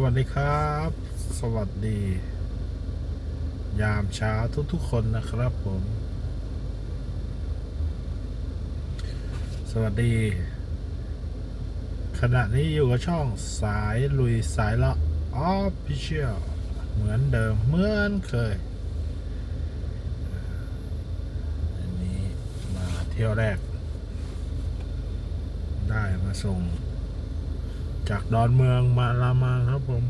วัสดีครับ สวัสดี ยามเช้าทุกๆคนนะครับผม สวัสดี ขณะนี้อยู่กับช่องสายลุยสายละออฟฟิเชียลเหมือนเดิมเหมือนเคย อันนี้มาเที่ยวแรก ได้มาส่ง จากดอนเมืองมาลามาครับผม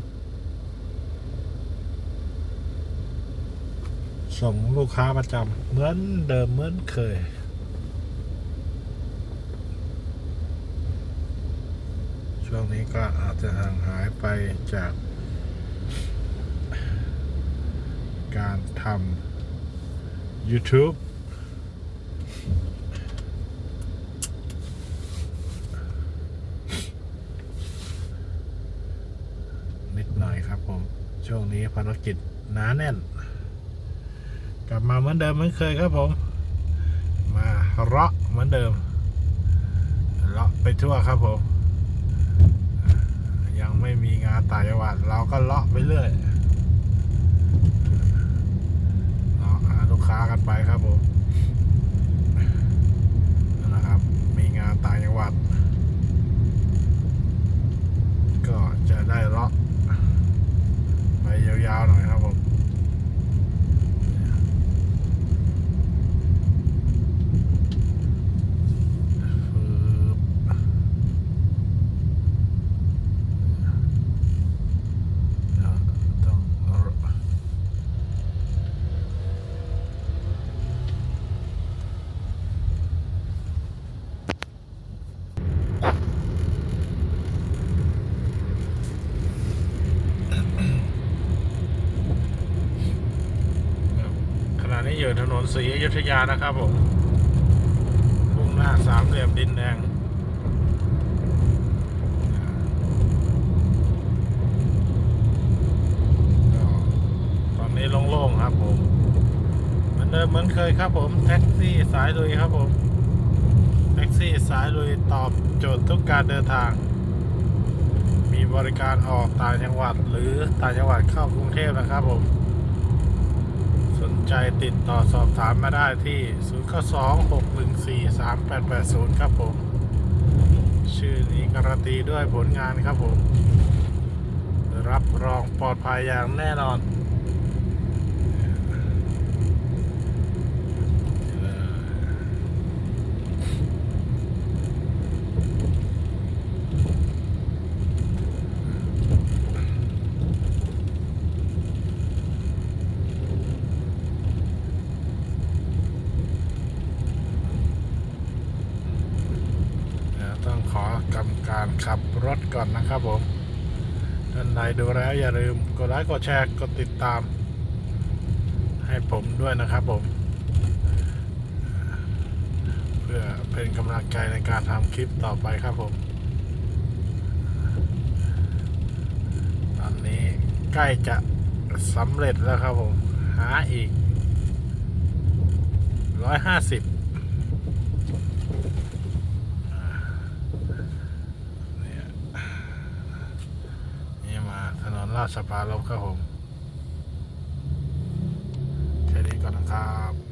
ส่งลูกค้าประจำเหมือนเดิมเหมือนเคย ช่วงนี้ก็อาจจะห่างหายไปจาก การทำ YouTube นิดหน่อยครับผม ช่วงนี้ภารกิจหนาแน่น กลับมาเหมือนเดิมเหมือนเคยครับผม มาเลาะเหมือนเดิมเลาะไปทั่วครับผม ยังไม่มีงานต่างจังหวัดเราก็เลาะไปเรื่อยเลาะหาลูกค้ากันไปครับผมนั่นแหละครับ มีงานต่างจังหวัด ก็จะได้เลาะไปยาวๆหน่อยครับผม ปึ๊บเดี๋ยวต้องเอาขณะนี้ อยู่ถนนศรีอยุธยานะครับผมมุ่งหน้าสามเหลี่ยมดินแดงตอนนี้โล่งๆครับผม เหมือนเดิมเหมือนเคยครับผมแท็กซี่สายลุยครับผมแท็กซี่สายลุยตอบโจทย์ทุกการเดินทาง มีบริการออกต่างจังหวัดหรือต่างจังหวัดเข้ากรุงเทพนะครับผม สนใจติดต่อสอบถามมาได้ที่ 0 9 2 6 1 4 3 8 8 0 ครับผม ชื่อนี้การันตีด้วยผลงานครับผม รับรองปลอดภัยอย่างแน่นอนเดี๋ยวต้องขอ การขับรถก่อนนะครับผมท่านใดดูแล้วอย่าลืมกดไลค์กดแชร์กดติดตาม ให้ผมด้วยนะครับผม เพื่อเป็นกำลังใจในการทำคลิปต่อไปครับผม ตอนนี้ใกล้จะสำเร็จแล้วครับผม หาอีกร้อยห้าสิบเนี่ย นี่มา ถนนราชปรารภครับผมแค่นี้ก่อนนะครับ